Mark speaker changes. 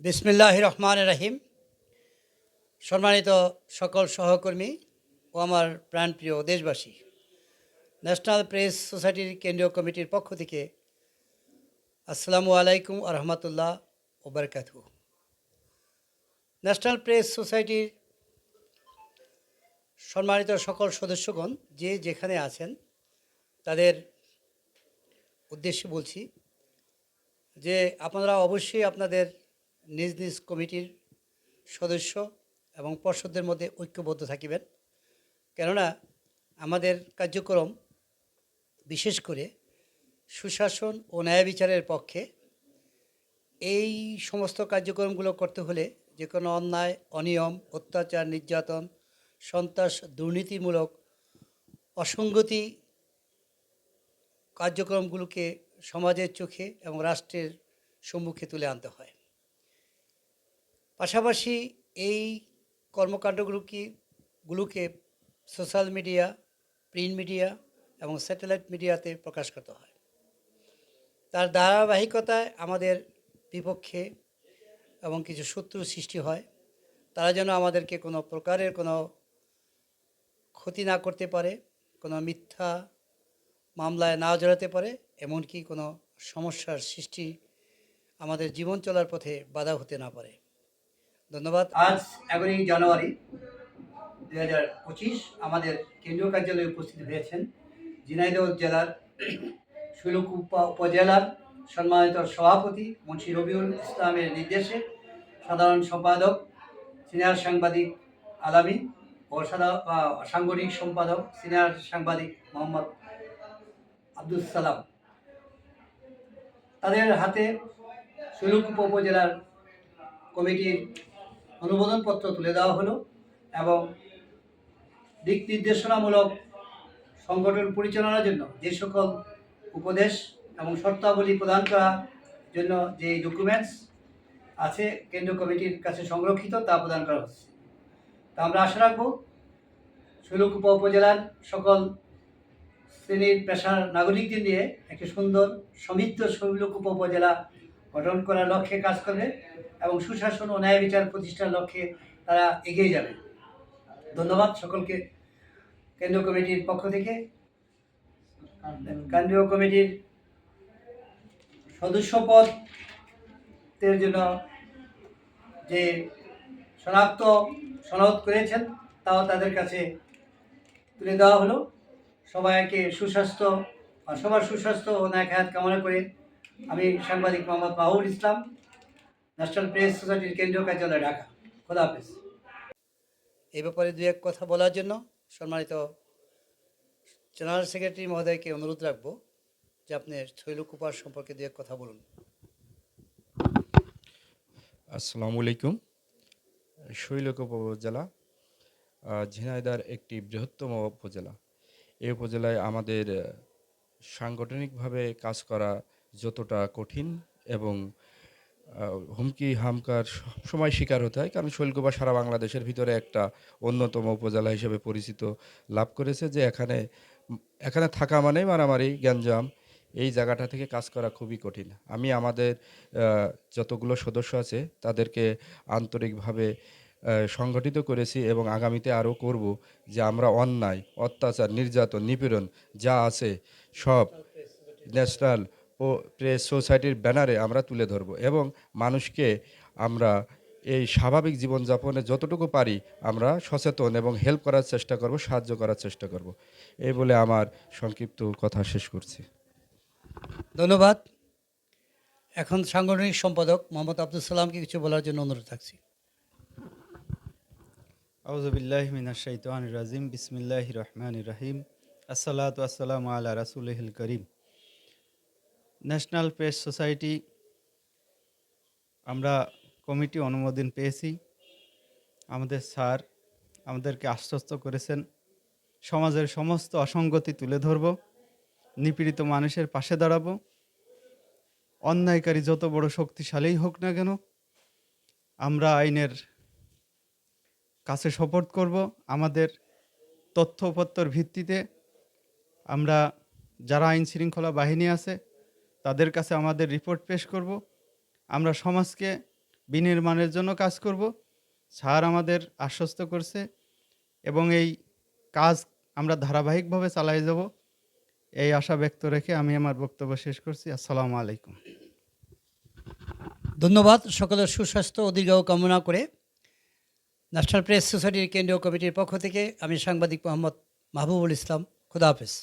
Speaker 1: বিসমিল্লাহ রহমান রাহিম সম্মানিত সকল সহকর্মী ও আমার প্রাণপ্রিয় দেশবাসী ন্যাশনাল প্রেস সোসাইটির কেন্দ্রীয় কমিটির পক্ষ থেকে আসসালামু আলাইকুম আ রহমতুল্লাহ ওবরকাতু ন্যাশনাল প্রেস সোসাইটির সম্মানিত সকল সদস্যগণ যে যেখানে আছেন, তাদের উদ্দেশ্যে বলছি যে আপনারা অবশ্যই আপনাদের নিজ নিজ কমিটির সদস্য এবং পর্ষদের মধ্যে ঐক্যবদ্ধ থাকিবেন। কেননা আমাদের কার্যক্রম বিশেষ করে সুশাসন ও ন্যায় বিচারের পক্ষে এই সমস্ত কার্যক্রমগুলো করতে হলে যে কোনো অন্যায়, অনিয়ম, অত্যাচার, নির্যাতন, সন্ত্রাস, দুর্নীতিমূলক, অসঙ্গতি কার্যক্রমগুলোকে সমাজের চোখে এবং রাষ্ট্রের সম্মুখে তুলে আনতে হয়। পাশাপাশি এই কর্মকাণ্ডগুলোকে গুলোকে সোশ্যাল মিডিয়া, প্রিন্ট মিডিয়া এবং স্যাটেলাইট মিডিয়াতে প্রকাশ করতে হয়। তার ধারাবাহিকতায় আমাদের বিপক্ষে এবং কিছু শত্রু সৃষ্টি হয়। তারা যেন আমাদেরকে কোনো প্রকারের কোনো ক্ষতি না করতে পারে, কোনো মিথ্যা মামলায় না জড়াতে পারে, এমনকি কোনো সমস্যার সৃষ্টি আমাদের জীবন চলার পথে বাধা হতে না পারে। ধন্যবাদ। আজ এগারোই জানুয়ারি দু হাজার পঁচিশ আমাদের কেন্দ্রীয় কার্যালয়ে উপস্থিত হয়েছেন ঝিনাইদহ জেলার শৈলকুপা উপজেলার সম্মানিত সভাপতি মুন্সি রবিউল ইসলামের নির্দেশে সাধারণ সম্পাদক, সিনিয়র সাংবাদিক আলামী ও সাংগঠনিক সম্পাদক, সিনিয়র সাংবাদিক মোহাম্মদ আব্দুল সালাম। তাদের হাতে শৈলকুপ উপজেলার কমিটির অনুমোদনপত্র তুলে দেওয়া হলো এবং দিক নির্দেশনামূলক সংগঠন পরিচালনার জন্য যে সকল উপদেশ এবং শর্তাবলী প্রদান করার জন্য যে ডকুমেন্টস আছে কেন্দ্রীয় কমিটির কাছে সংরক্ষিত, তা প্রদান করা হচ্ছে। তা আমরা আশা রাখব শৈলকুপা উপজেলার সকল শ্রেণির পেশার নাগরিকদের নিয়ে একটি সুন্দর, সমৃদ্ধ শৈলকুপা উপজেলা গঠন করার লক্ষ্যে কাজ করবে এবং সুশাসন ও ন্যায় বিচার প্রতিষ্ঠার লক্ষ্যে তারা এগিয়ে যাবে। ধন্যবাদ সকলকে। কেন্দ্রীয় কমিটির পক্ষ থেকে কেন্দ্রীয় কমিটির সদস্য পদের জন্য যে শনাক্ত সনদ করেছেন, তাও তাদের কাছে তুলে দেওয়া হলো। সবাইকে সুস্বাস্থ্য সবার সুস্বাস্থ্য ও ন্যায় খায়াত কামনা করে আমি সাংবাদিক মোহাম্মদ মাহুর ইসলাম ন্যাশনাল প্রেস সোসাইটির কেন্দ্রীয় কার্যালয়, ঢাকা। খোদা হাফেজ। এই ব্যাপারে দু এক কথা বলার জন্য সম্মানিত জেনারেল সেক্রেটারি মহোদয়কে অনুরোধ রাখব যে আপনি শৈলকুপার সম্পর্কে দু এক কথা বলুন।
Speaker 2: আসসালামু আলাইকুম। শৈলকুপ উপজেলা ঝিনাইদার একটি বৃহত্তম উপজেলা। এই উপজেলায় আমাদের সাংগঠনিকভাবে কাজ করা যতটা কঠিন এবং হুমকি হামকার সময় শিকার হতে হয়। কারণ শৈলকুপা সারা বাংলাদেশের ভিতরে একটা অন্যতম উপজেলা হিসেবে পরিচিত লাভ করেছে যে এখানে এখানে থাকা মানেই মারামারি, গ্যাঞ্জাম, এই জায়গাটা থেকে কাজ করা খুবই কঠিন। আমি আমাদের যতগুলো সদস্য আছে তাদেরকে আন্তরিকভাবে সংগঠিত করেছি এবং আগামীতে আরও করব যে আমরা অন্যায়, অত্যাচার, নির্যাতন, নিপীড়ন যা আছে সব ন্যাশনাল ও প্রেস সোসাইটির ব্যানারে আমরা তুলে ধরব এবং মানুষকে আমরা এই স্বাভাবিক জীবনযাপনে যতটুকু পারি আমরা সচেতন এবং হেল্প করার চেষ্টা করব সাহায্য করার চেষ্টা করব। এই বলে আমার সংক্ষিপ্ত কথা শেষ করছি।
Speaker 1: ধন্যবাদ। এখন সাংগঠনিক সম্পাদক মোহাম্মদ আব্দুল সালামকে কিছু বলার জন্য অনুরোধ থাকছি
Speaker 3: আউজবিল্লাহ মিনাশাইতান রাজিম বিসমিল্লাহ রহমান রাহিম। আসসালাতু আসসালামু আলা রাসুলহিল করিম। ন্যাশনাল প্রেস সোসাইটি আমরা কমিটি অনুমোদন পেয়েছি। আমাদের স্যার আমাদেরকে আশ্বস্ত করেছেন। সমাজের সমস্ত অসঙ্গতি তুলে ধরব, নিপীড়িত মানুষের পাশে দাঁড়াব। অন্যায়কারী যত বড় শক্তিশালীই হোক না কেন, আমরা আইনের কাছে সপোর্ট করব। আমাদের তথ্যপত্তর ভিত্তিতে আমরা যারা আইন শৃঙ্খলা বাহিনী আছে তাদের কাছে আমাদের রিপোর্ট পেশ করব। আমরা সমাজকে বিনির্মাণের জন্য কাজ করব। স্যার আমাদের আশ্বস্ত করছে এবং এই কাজ আমরা ধারাবাহিকভাবে চালাই যাব। এই আশা ব্যক্ত রেখে আমি আমার বক্তব্য শেষ করছি। আসসালামু আলাইকুম।
Speaker 1: ধন্যবাদ সকলের সুস্বাস্থ্য ও কামনা করে। ন্যাশনাল প্রেস সোসাইটির কেন্দ্রীয় কমিটির পক্ষ থেকে আমি সাংবাদিক মোহাম্মদ মাহবুবুল ইসলাম। খুদা হাফেজ।